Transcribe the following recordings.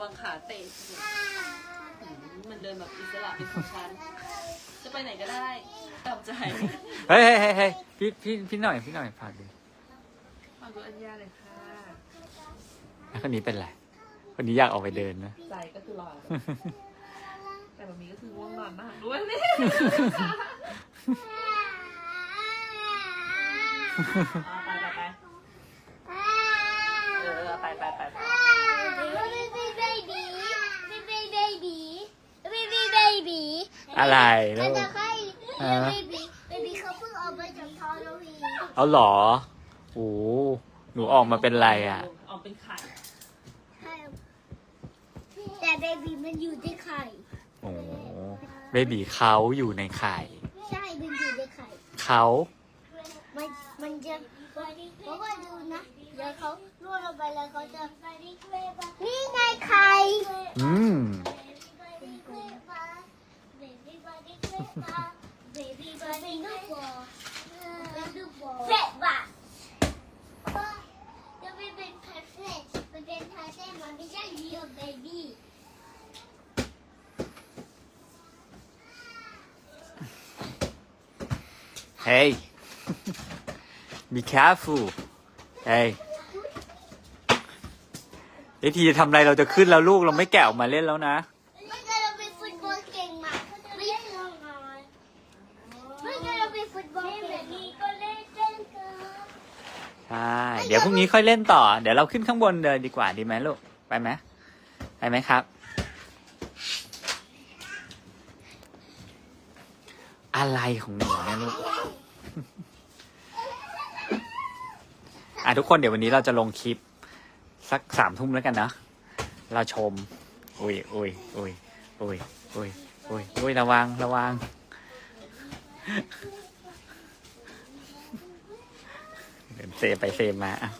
วังขาเตะอืมมันเดินแบบอิสระเป็นของฉันจะไปไหนก็ได้ตามใจเฮ้ยเฮ้ยเฮ้ยเฮ้ยพี่พี่พี่หน่อยพี่หน่อยพาดูฟังดูอัญญาเลยค่ะแล้วคนนี้เป็นไรคนนี้อยากออกไปเดินนะใจก็คือรอแต่แบบนี้ก็คือง่วงนอนมากด้วยนี่ไปไปไปเออไปไปไปไป อะไรลูแล้วกจะให้ฮะเบบีเบบีเขาเพิ่งออกมาจากท้องแล้วพี่เอาเหรอโอ้หนูออกมาเป็นไรอะ ออกเป็นไข่แต่เบบีมันอยู่ในไข่ โอ้เบบีเขาอยู่ในไข่ ใช่มันอยู่ในไข่ เขามันมันจะเขาก็ดูนะเดี๋ยวเขาล่วงลงไปแล้วเขาจะนี่ไงไข่ อืม เจ็บอะจะไม่เป็นพทเซ็ตมันเป็นแพทเซ็ตมันไม่ใช่เรียลเบบี้เฮ้ย be careful เฮ้ยไอทีจะทำอะไรเราจะขึ้นแล้วลูกเราไม่แกะออกมาเล่นแล้วนะ ไม่เคยเราเป็นฟุตบอลเก่งมากไม่เคยไม่เคยเราเป็น ฟุตบอลเก่งนี้ก็เล่นเก่งเกินใช่เดี๋ยวพรุ่งนี้ค่อยเล่นต่อ เดี๋ยวเราขึ้นข้างบนเดินดีกว่าดีไหมลูก ไปไหมไปไหมครับ อะไรของหนูเนี่ยลูกอะทุกคนเดี๋ยววันนี้เราจะลงคลิป สักสามทุ่มแล้วกันนะเราชม อุ้ยอุ้ยอุ้ยอุ้ยอุ้ยอุ้ยอุ้ยระวังระวัง เดินเซไปเซมาอะ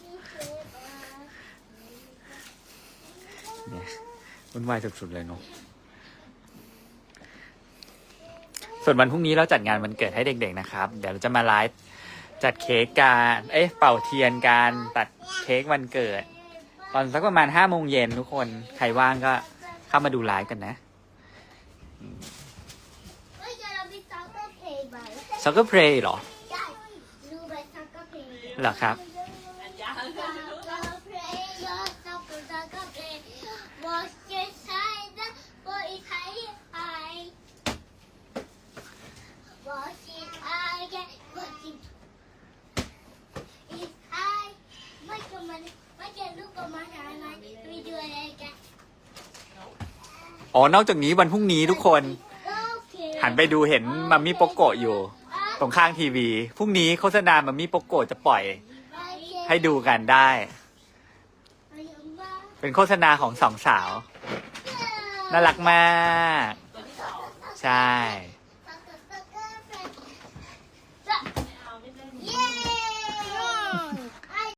เนี่ยวุ่นวายสุดๆเลยเนาะส่วนวันพรุ่งนี้เราจัดงานวันเกิดให้เด็กๆนะครับ เดี๋ยวเราจะมาไลฟ์จัดเค้กการเอ๊ะเป่าเทียนการตัดเค้กวันเกิด ตอนสักประมาณห้าโมงเย็นทุกคน ใครว่างก็เข้ามาดูไลฟ์กันนะไม่เคยเราเป็นซักเกอร์เพลย์ไปซ็อกเกอร์เพลย์หรอ ใช่ดูไปซักเกอร์ เพลย์เหรอครับ อ๋อ นอกจากนี้วันพรุ่งนี้ทุกคน หันไปดูเห็นมัมมี่โปโกะอยู่ ตรงข้างทีวี พรุ่งนี้โฆษณามัมมี่โปโกะจะปล่อย ให้ดูกันได้ เป็นโฆษณาของสองสาว น่ารักมาก ใช่